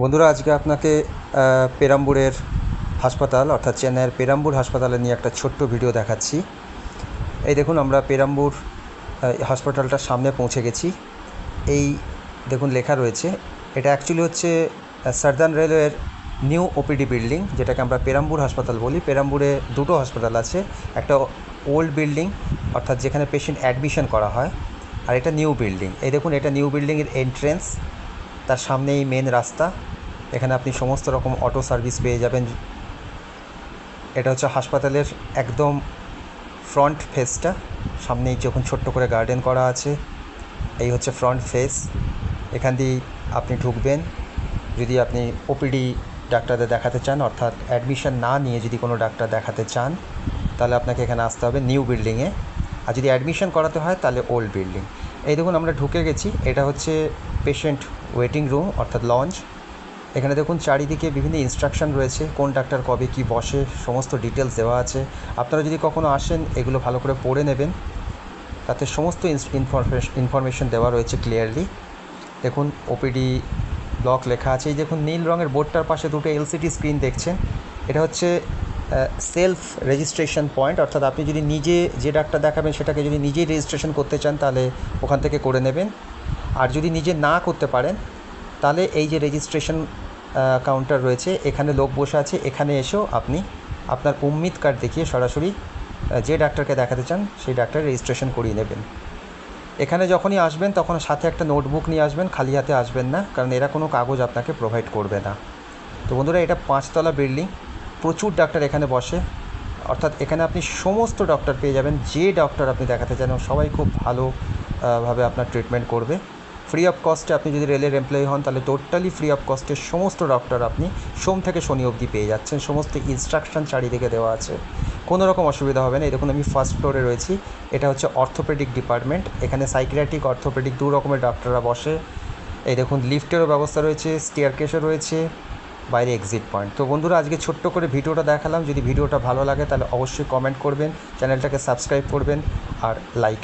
বন্ধুরা, আজকে আপনাকে পেরাম্বুরের হাসপাতাল, অর্থাৎ চেন্নাইয়ের পেরাম্বুর হাসপাতালে নিয়ে একটা ছোট্ট ভিডিও দেখাচ্ছি। এই দেখুন, আমরা পেরাম্বুর হাসপাতালটার সামনে পৌঁছে গেছি। এই দেখুন, লেখা রয়েছে, এটা অ্যাকচুয়ালি হচ্ছে সার্দান রেলওয়ের নিউ ওপিডি বিল্ডিং, যেটাকে আমরা পেরাম্বুর হাসপাতাল বলি। পেরাম্বুরে দুটো হাসপাতাল আছে, একটা ওল্ড বিল্ডিং, অর্থাৎ যেখানে পেশেন্ট অ্যাডমিশন করা হয়, আর এটা নিউ বিল্ডিং। এই দেখুন, এটা নিউ বিল্ডিংয়ের এন্ট্রেন্স তার সামনেই মেন রাস্তা। এখানে আপনি সমস্ত রকম অটো সার্ভিস পেয়ে যাবেন। এটা হচ্ছে হাসপাতালের একদম ফ্রন্ট ফেসটা সামনেই যখন ছোট্ট করে গার্ডেন করা আছে, এই হচ্ছে ফ্রন্ট ফেস এখান দিয়েই আপনি ঢুকবেন। যদি আপনি ওপিডি ডাক্তারদের দেখাতে চান, অর্থাৎ অ্যাডমিশন না নিয়ে যদি কোনো ডাক্তার দেখাতে চান, তাহলে আপনাকে এখানে আসতে হবে নিউ বিল্ডিংয়ে আর যদি অ্যাডমিশন করাতে হয়, তাহলে ওল্ড বিল্ডিং এই দেখুন, আমরা ঢুকে গেছি। এটা হচ্ছে পেশেন্ট ওয়েটিং রুম অর্থাৎ লঞ্চ এখানে দেখুন, চারিদিকে বিভিন্ন ইনস্ট্রাকশন রয়েছে, কোন ডাক্তার কবে কি বসে, সমস্ত ডিটেলস দেওয়া আছে। আপনারা যদি কখনো আসেন, এগুলো ভালো করে পড়ে নেবেন। তাতে সমস্ত ইনফরমেশন দেওয়া রয়েছে ক্লিয়ারলি দেখুন ওপিডি ব্লক লেখা আছে। এই দেখুন, নীল রঙের বোর্ডটার পাশে দুটো এলসিডি স্ক্রিন দেখছেন। এটা হচ্ছে সেলফ রেজিস্ট্রেশন পয়েন্ট অর্থাৎ আপনি যদি নিজে যে ডাক্তার দেখাবেন, সেটাকে যদি নিজেই রেজিস্ট্রেশন করতে চান, তাহলে ওখান থেকে করে নেবেন। আর যদি নিজে না করতে পারেন, তাহলে এই যে রেজিস্ট্রেশন কাউন্টার রয়েছে, এখানে লোক বসে আছে, এখানে এসেও আপনি আপনার উম্মিদ কার্ড দেখিয়ে সরাসরি যে ডাক্তারকে দেখাতে চান, সেই ডাক্তার রেজিস্ট্রেশন করিয়ে নেবেন। এখানে যখনই আসবেন, তখন সাথে একটা নোটবুক নিয়ে আসবেন, খালি হাতে আসবেন না, কারণ এরা কোনো কাগজ আপনাকে প্রোভাইড করবে না। তো বন্ধুরা, এটা পাঁচতলা বিল্ডিং প্রচুর ডাক্তার এখানে বসে। অর্থাৎ এখানে আপনি সমস্ত ডক্টর পেয়ে যাবেন, যে ডক্টর আপনি দেখাতে চান সবাই খুব ভালোভাবে আপনার ট্রিটমেন্ট করবে। ফ্রি অফ কস্টে আপনি যদি রেলের এমপ্লয়ি হন, তাহলে টোটালি ফ্রি অফ কস্টে সমস্ত ডক্টর আপনি সোম থেকে শনি অবধি পেয়ে যাচ্ছেন। সমস্ত ইনস্ট্রাকশন চারিদিকে দেওয়া আছে। কোনো রকম অসুবিধা হবে না। এই দেখুন, আমি ফার্স্ট ফ্লোরে রয়েছি। এটা হচ্ছে অর্থোপেডিক ডিপার্টমেন্ট এখানে সাইকিয়াট্রিক অর্থোপেডিক দু রকমের ডাক্তাররা বসে। এই দেখুন লিফটেরও ব্যবস্থা রয়েছে স্টেয়ারকেসও রয়েছে। বাইরে এক্সিট পয়েন্ট তো বন্ধুরা, আজকে ছোট্ট করে ভিডিওটা দেখালাম। যদি ভিডিওটা ভালো লাগে, তাহলে অবশ্যই কমেন্ট করবেন, চ্যানেলটাকে সাবস্ক্রাইব করবেন, আর লাইক